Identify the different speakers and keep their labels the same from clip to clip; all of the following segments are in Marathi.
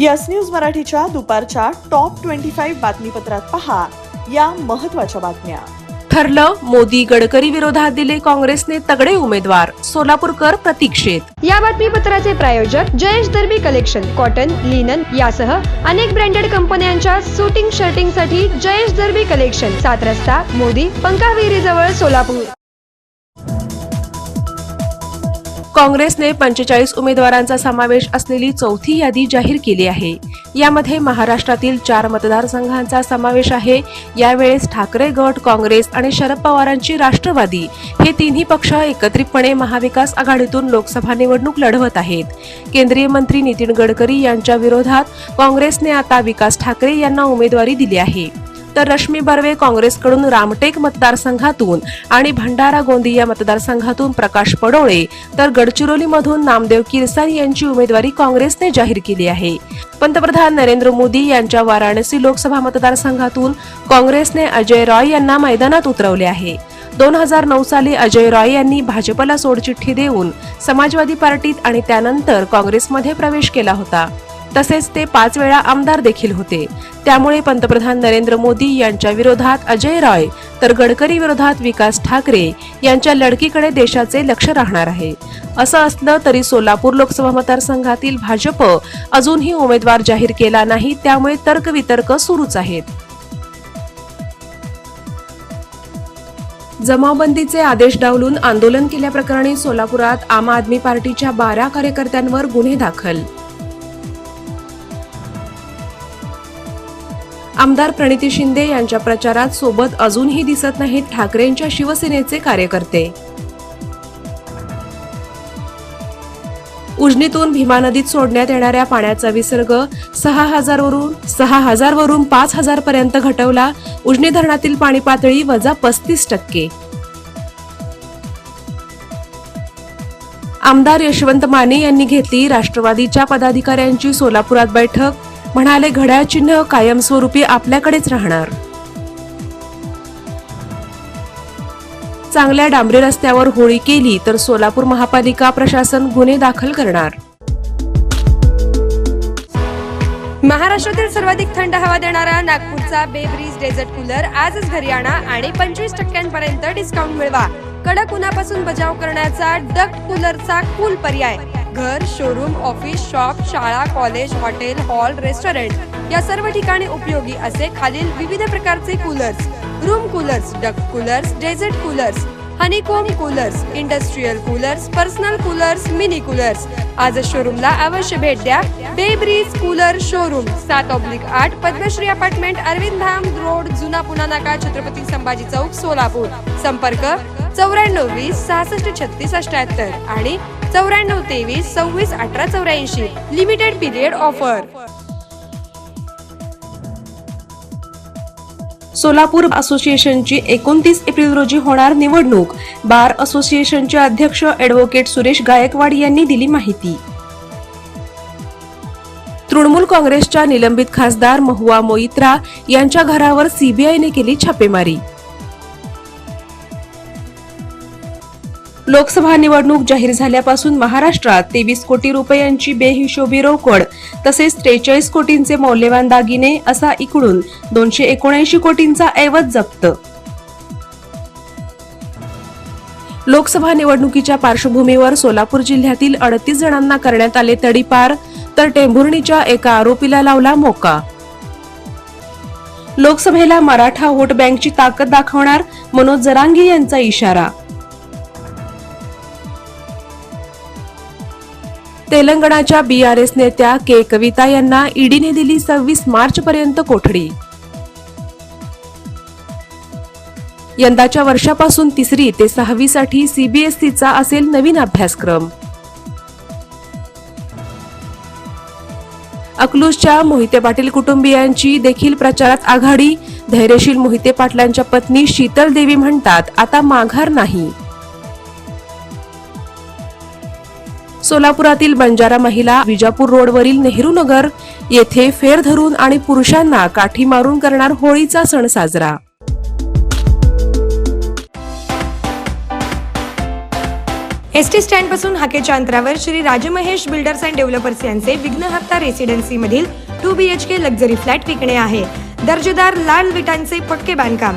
Speaker 1: यस न्यूज मराठीच्या दुपारच्या टॉप ट्वेंटी फाईव्ह बातमीपत्रात पहा या महत्त्वाच्या बातम्या.
Speaker 2: ठरलं मोदी गडकरी विरोधात दिले काँग्रेसने तगडे उमेदवार सोलापूरकर प्रतीक्षेत.
Speaker 3: या बातमीपत्राचे प्रायोजक Jayesh Darbi collection cotton linen यासह अनेक ब्रँडेड कंपन्यांच्या सुटिंग शर्टिंगसाठी जयेश दर्बी कलेक्शन सात रस्ता मोदी पंकाविहिरी जवळ सोलापूर.
Speaker 2: काँग्रेसने पंचेचाळीस उमेदवारांचा समावेश असलेली चौथी यादी जाहीर केली आहे. यामध्ये महाराष्ट्रातील चार मतदारसंघांचा समावेश आहे. यावेळेस ठाकरे गट काँग्रेस आणि शरद पवारांची राष्ट्रवादी हे तिन्ही पक्ष एकत्रितपणे महाविकास आघाडीतून लोकसभा निवडणूक लढवत आहेत. केंद्रीय मंत्री नितीन गडकरी यांच्या विरोधात काँग्रेसने आता विकास ठाकरे यांना उमेदवारी दिली आहे. तर रश्मी बर्वे काँग्रेसकडून रामटेक मतदारसंघातून आणि भंडारा गोंदिया मतदारसंघातून प्रकाश पडोळे तर गडचिरोलीमधून नामदेव किरसानी यांची उमेदवारी काँग्रेसने जाहीर केली आहे. पंतप्रधान नरेंद्र मोदी यांच्या वाराणसी लोकसभा मतदारसंघातून काँग्रेसने अजय रॉय यांना मैदानात उतरवले आहे. दोन हजार नऊ साली अजय रॉय यांनी भाजपला सोडचिठ्ठी देऊन समाजवादी पार्टीत आणि त्यानंतर काँग्रेसमध्ये प्रवेश केला होता. तसेच ते पाच वेळा आमदार देखील होते. त्यामुळे पंतप्रधान नरेंद्र मोदी यांच्या विरोधात अजय रॉय तर गडकरी विरोधात विकास ठाकरे यांच्या लढकीकडे देशाचे लक्ष राहणार आहे. असं असलं तरी सोलापूर लोकसभा मतदारसंघातील भाजप अजूनही उमेदवार जाहीर केला नाही त्यामुळे तर्कवितर्क सुरूच आहेत. जमावबंदीचे आदेश डावलून आंदोलन केल्याप्रकरणी सोलापुरात आम आदमी पार्टीच्या बारा कार्यकर्त्यांवर गुन्हे दाखल आमदार प्रणिती शिंदे यांच्या प्रचारात सोबत अजूनही दिसत नाहीत ठाकरेंच्या शिवसेनेचे कार्यकर्ते. उजनीतून भीमा नदीत सोडण्यात येणाऱ्या पाण्याचा विसर्ग सहा हजार वरून सहा हजार वरून पाच हजार पर्यंत घटवला. उजनी धरणातील पाणी पातळी वजा पस्तीस टक्के. आमदार यशवंत माने यांनी घेतली राष्ट्रवादीच्या पदाधिकाऱ्यांची सोलापुरात बैठक. म्हणाले घड्याळ चिन्ह कायमस्वरूपी आपल्याकडेच राहणार. चांगल्या डांबरी रस्त्यावर होळी केली तर सोलापूर महापालिका प्रशासन गुन्हे दाखल करणार.
Speaker 3: महाराष्ट्रातील सर्वाधिक थंड हवा देणारा नागपूरचा बेब्रिज डेझर्ट कूलर आजच घरी आणा आणि पंचवीस टक्क्यांपर्यंत डिस्काउंट मिळवा. कडक उन्हापासून बचाव करण्याचा डक्ट कूलरचा कूल पर्याय. घर शोरूम ऑफिस शॉप शाळा कॉलेज हॉटेल हॉल रेस्टॉरंट या सर्व ठिकाणी उपयोगी असे खालील विविध प्रकारचे coolers room coolers duct coolers desert coolers honeycomb coolers industrial coolers personal coolers mini coolers आज शोरूमला अवश्य भेट द्या. बेब्रिज कूलर शोरूम सात ऑब्लिक आठ पद्मश्री अपार्टमेंट अरविंद धाम रोड जुना पुना नाका छत्रपती संभाजी चौक सोलापूर. संपर्क चौऱ्याण्णव वीस सहासष्ट छत्तीस अठ्याहत्तर आणि चौऱ्याण्णव तेवीस सव्वीस अठरा चौऱ्याऐंशी. लिमिटेड पिरियड ऑफर
Speaker 2: सोलापूर असोसिएशनची एकोणतीस एप्रिल रोजी होणार निवडणूक. बार असोसिएशनचे अध्यक्ष ॲडव्होकेट सुरेश गायकवाड यांनी दिली माहिती. तृणमूल काँग्रेसच्या निलंबित खासदार महुआ मोइत्रा यांच्या घरावर सीबीआयने केली छापेमारी. लोकसभा निवडणूक जाहीर झाल्यापासून महाराष्ट्रात तेवीस कोटी रुपयांची बेहिशोबी रोकड तसेच त्रेचाळीस कोटींचे मौल्यवान दागिने असा इकडून दोनशे एकोणऐंशी कोटींचा ऐवज जप्त. लोकसभा निवडणुकीच्या पार्श्वभूमीवर सोलापूर जिल्ह्यातील अडतीस जणांना करण्यात आले तडीपार तर टेंभुर्णीच्या एका आरोपीला लावला मोका. लोकसभेला मराठा वोट बँकची ताकद दाखवणार मनोज जरांगी यांचा इशारा तेलंगणाच्या बी आर एस नेत्या के. कविता यांना ईडीने दिली सव्वीस मार्च पर्यंत कोठडी. यंदाच्या वर्षापासून तिसरी ते सहावी साठी सीबीएसईचा असेल नवीन अभ्यासक्रम. अकलूजच्या मोहिते पाटील कुटुंबियांची देखील प्रचारात आघाडी. धैर्यशील मोहिते पाटलांच्या पत्नी शीतल देवी म्हणतात आता माघार नाही. सोलापुरातील बंजारा महिला विजापूर रोडवरील नेहरू नगर येथे फेर धरून आणि पुरुषांना काठी मारून करणार होळीचा सण साजरा.
Speaker 3: एस टी स्टँडपासून हाकेच्या अंतरावर Shri Rajmahesh builders and developers यांचे विघ्नहर्ता रेसिडेन्सी मधील two B H K luxury flat विकणे आहे. दर्जेदार लाल विटांचे पक्के बांधकाम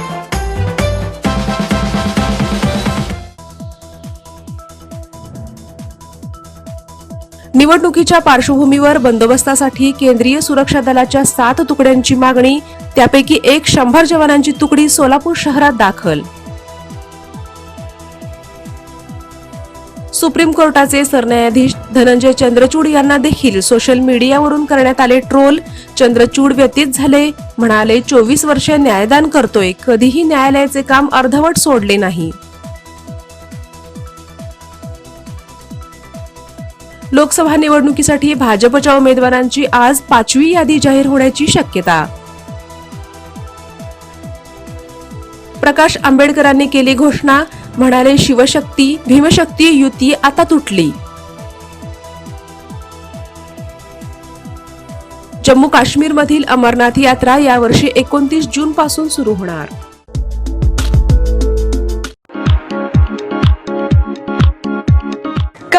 Speaker 2: निवडणुकीच्या पार्श्वभूमीवर बंदोबस्तासाठी केंद्रीय सुरक्षा दलाच्या सात तुकड्यांची मागणी त्यापैकी एक शंभर जवानांची तुकडी सोलापूर शहरात दाखल. सुप्रीम कोर्टाचे सरन्यायाधीश धनंजय चंद्रचूड यांना देखील सोशल मीडियावरून करण्यात आले ट्रोल. चंद्रचूड व्यतीत झाले म्हणाले चोवीस वर्षे न्यायदान करतोय कधीही न्यायालयाचे काम अर्धवट सोडले नाही. लोकसभा निवडणुकीसाठी भाजपच्या उमेदवारांची आज पाचवी यादी जाहीर होण्याची शक्यता. प्रकाश आंबेडकरांनी केली घोषणा म्हणाले शिवशक्ती भीमशक्ती युती आता तुटली. जम्मू काश्मीरमधील अमरनाथ यात्रा यावर्षी एकोणतीस जून पासून सुरू होणार.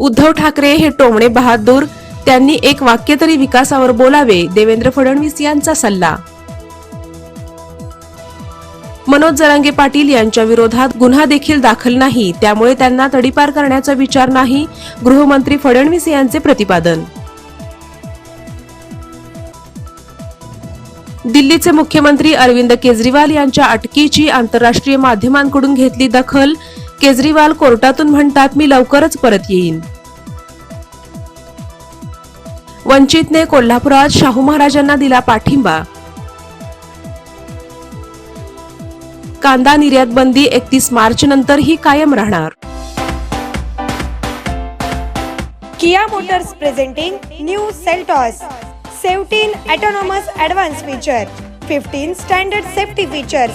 Speaker 2: उद्धव ठाकरे हे टोमणे बहादूर. त्यांनी एक वाक्य तरी विकासावर बोलावे देवेंद्र फडणवीस यांचा सल्ला. मनोज जरांगे पाटील यांच्या विरोधात गुन्हा देखील दाखल नाही त्यामुळे त्यांना तडीपार करण्याचा विचार नाही गृहमंत्री फडणवीस यांचे प्रतिपादन. दिल्लीचे मुख्यमंत्री अरविंद केजरीवाल यांच्या अटकेची आंतरराष्ट्रीय माध्यमांकडून घेतली दखल केजरीवाल कोर्टातून म्हणतात मी लवकरच परत येईन वंचितने कोल्हापुरात शाहू महाराजांना दिला पाठिंबा कांदा निर्यात बंदी एकतीस मार्च नंतरही कायम राहणार
Speaker 3: Kia Motors presenting new Seltos. 17 autonomous advanced feature, 15 standard safety features,